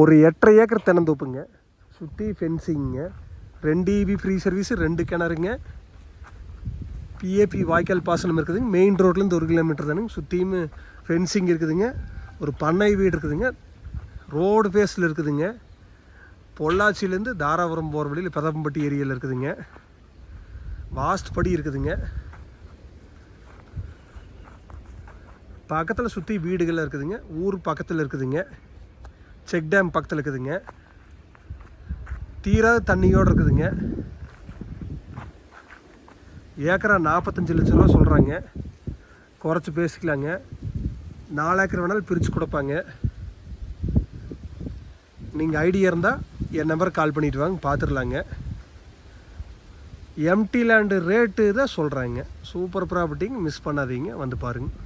ஒரு எட்டரை ஏக்கர் தென்னந்தோப்புங்க. சுற்றி ஃபென்சிங்க ரெண்டு இபி ஃப்ரீ சர்வீஸு ரெண்டு கிணறுங்க. பிஏபி வாய்க்கால் பாசனம் இருக்குதுங்க. மெயின் ரோட்லேருந்து ஒரு கிலோமீட்டர் தானுங்க. சுற்றியும் ஃபென்சிங் இருக்குதுங்க. ஒரு பண்ணை வீடு இருக்குதுங்க. ரோடு ஃபேஸில் இருக்குதுங்க. பொள்ளாச்சியிலேருந்து தாராபுரம் போகிற வழியில் பெதம்பட்டி ஏரியாவில் இருக்குதுங்க. வாஸ்ட் படி இருக்குதுங்க. பக்கத்தில் சுற்றி வீடுகள் இருக்குதுங்க. ஊர் பக்கத்தில் இருக்குதுங்க. செக் டேம் பக்கத்தில் இருக்குதுங்க. தீராத தண்ணியோடு இருக்குதுங்க. ஏக்கரா நாற்பத்தஞ்சு லட்ச ரூபா சொல்கிறாங்க குறைச்சி பேசிக்கலாங்க. நாலு ஏக்கர் வேணாலும் பிரித்து கொடுப்பாங்க. நீங்கள் ஐடியா இருந்தால் என் நம்பர் கால் பண்ணிட்டு வாங்க பார்த்துடலாங்க எம்டி லேண்டு ரேட்டு தான் சொல்கிறாங்க சூப்பர் ப்ராப்பர்ட்டிங்க மிஸ் பண்ணாதீங்க வந்து பாருங்கள்